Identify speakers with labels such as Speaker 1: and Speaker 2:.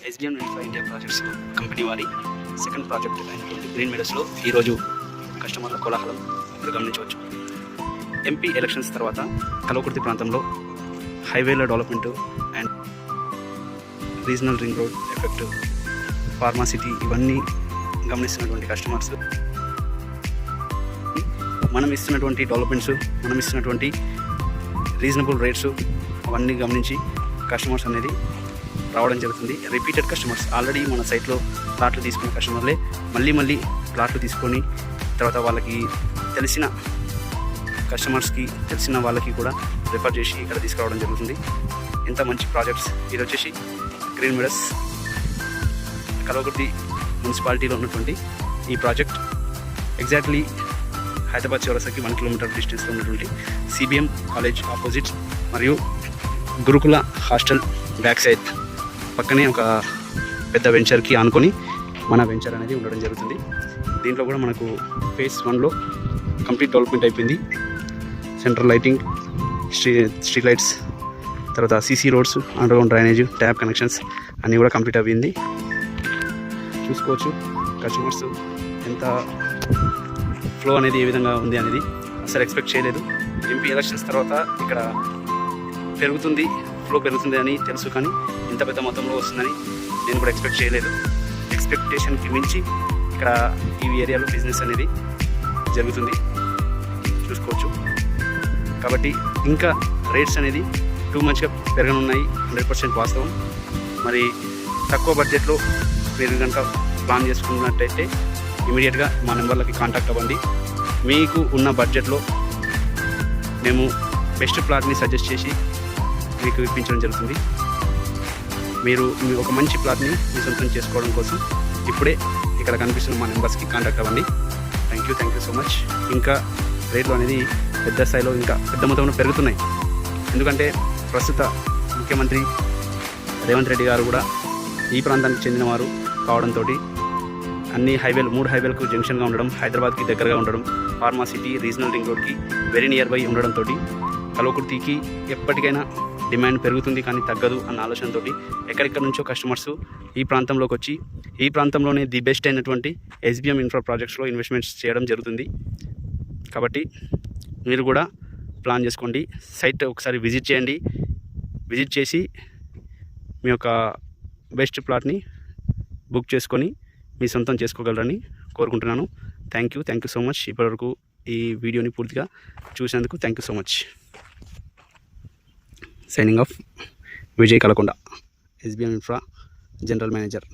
Speaker 1: SBM infra India projects company వారి second project అయినటువంటి green మెడల్స్లో ఈరోజు కస్టమర్ల కోలాహలం మీరు గమనించవచ్చు. ఎంపీ ఎలక్షన్స్ తర్వాత కలవకుర్తి ప్రాంతంలో హైవేల development and regional ring road effect pharma city ఇవన్నీ గమనిస్తున్నటువంటి కస్టమర్స్ మనం ఇస్తున్నటువంటి డెవలప్మెంట్స్ మనం ఇస్తున్నటువంటి రీజనబుల్ రేట్స్ అవన్నీ గమనించి కస్టమర్స్ అనేది రావడం జరుగుతుంది. రిపీటెడ్ కస్టమర్స్ ఆల్రెడీ మన సైట్లో ప్లాట్లు తీసుకున్న కస్టమర్లే మళ్ళీ మళ్ళీ ప్లాట్లు తీసుకొని తర్వాత వాళ్ళకి తెలిసిన కస్టమర్స్కి తెలిసిన వాళ్ళకి కూడా రిఫర్ చేసి ఇక్కడ తీసుకురావడం జరుగుతుంది. ఎంత మంచి ప్రాజెక్ట్స్ ఇది వచ్చేసి గ్రీన్ మెడస్ కలవకుర్తి మున్సిపాలిటీలో ఉన్నటువంటి ఈ ప్రాజెక్ట్ ఎగ్జాక్ట్లీ హైదరాబాద్ చివరసకి వన్ కిలోమీటర్ డిస్టెన్స్లో ఉన్నటువంటి సిబిఎం కాలేజ్ ఆపోజిట్ మరియు గురుకుల హాస్టల్ బ్యాక్ సైడ్ పక్కనే ఒక పెద్ద వెంచర్కి ఆనుకొని మన వెంచర్ అనేది ఉండడం జరుగుతుంది. దీంట్లో కూడా మనకు ఫేస్ వన్లో కంప్లీట్ డెవలప్మెంట్ అయిపోయింది. Central lighting street street lights తర్వాత CC roads underground drainage tap connections అన్నీ కూడా కంప్లీట్ అయ్యింది చూసుకోవచ్చు కస్టమర్స్ ఎంత ఫ్లో అనేది ఏ విధంగా ఉంది అనేది అసలు ఎక్స్పెక్ట్ చేయలేదు. ఎంపీ ఎలక్షన్స్ తర్వాత ఇక్కడ పెరుగుతుంది. ఫ్లో పెరుగుతుంది అని తెలుసు కానీ ఇంత పెద్ద మొత్తంలో వస్తుందని నేను కూడా ఎక్స్పెక్ట్ చేయలేదు. ఎక్స్పెక్టేషన్కి మించి ఇక్కడ ఈ ఏరియాలో బిజినెస్ అనేది జరుగుతుంది. చూసుకోవచ్చు. కాబట్టి ఇంకా రేట్స్ అనేది టూ మచ్గా పెరగనున్నాయి హండ్రెడ్ పర్సెంట్ వాస్తవం. మరి తక్కువ బడ్జెట్లో మీరు కనుక ప్లాన్ చేసుకున్నట్టయితే ఇమీడియట్గా మా నెంబర్లకి కాంటాక్ట్ అవ్వండి. మీకు ఉన్న బడ్జెట్లో మేము బెస్ట్ ప్లాట్ని సజెస్ట్ చేసి మీకు ఇప్పించడం జరుగుతుంది. మీరు మీ ఒక మంచి ప్లాట్ని మీ సొంతం చేసుకోవడం కోసం ఇప్పుడే ఇక్కడ కనిపిస్తున్న మా నెంబర్స్కి కాంటాక్ట్ అవ్వండి. Thank you thank you so much ఇంకా రేట్లు అనేది పెద్ద స్థాయిలో ఇంకా పెద్ద మొత్తంలో పెరుగుతున్నాయి. ఎందుకంటే ప్రస్తుత ముఖ్యమంత్రి రేవంత్ రెడ్డి గారు కూడా ఈ ప్రాంతానికి చెందినవారు కావడంతో అన్ని హైవేలు మూడు హైవేలకు జంక్షన్గా ఉండడం హైదరాబాద్కి దగ్గరగా ఉండడం ఫార్మా సిటీ రీజనల్ రింగ్ రోడ్కి వెరీ నియర్ బై ఉండడంతో కలవకుర్తికి ఎప్పటికైనా డిమాండ్ పెరుగుతుంది కానీ తగ్గదు అన్న ఆలోచనతో ఎక్కడెక్కడి నుంచో కస్టమర్స్ ఈ ప్రాంతంలోకి వచ్చి ఈ ప్రాంతంలోనే ది బెస్ట్ అయినటువంటి ఎస్బిఎం ఇన్ఫ్రా ప్రాజెక్ట్స్లో ఇన్వెస్ట్మెంట్స్ చేయడం జరుగుతుంది. కాబట్టి మీరు కూడా ప్లాన్ చేసుకోండి. సైట్ ఒకసారి విజిట్ చేయండి. విజిట్ చేసి మీ యొక్క బెస్ట్ ప్లాట్ని బుక్ చేసుకొని మీ సొంతం చేసుకోగలరని కోరుకుంటున్నాను. Thank you thank you so much. ఇప్పటివరకు ఈ వీడియోని పూర్తిగా చూసినందుకు thank you so much. Signing off Vijay Kalakonda SBM infra general manager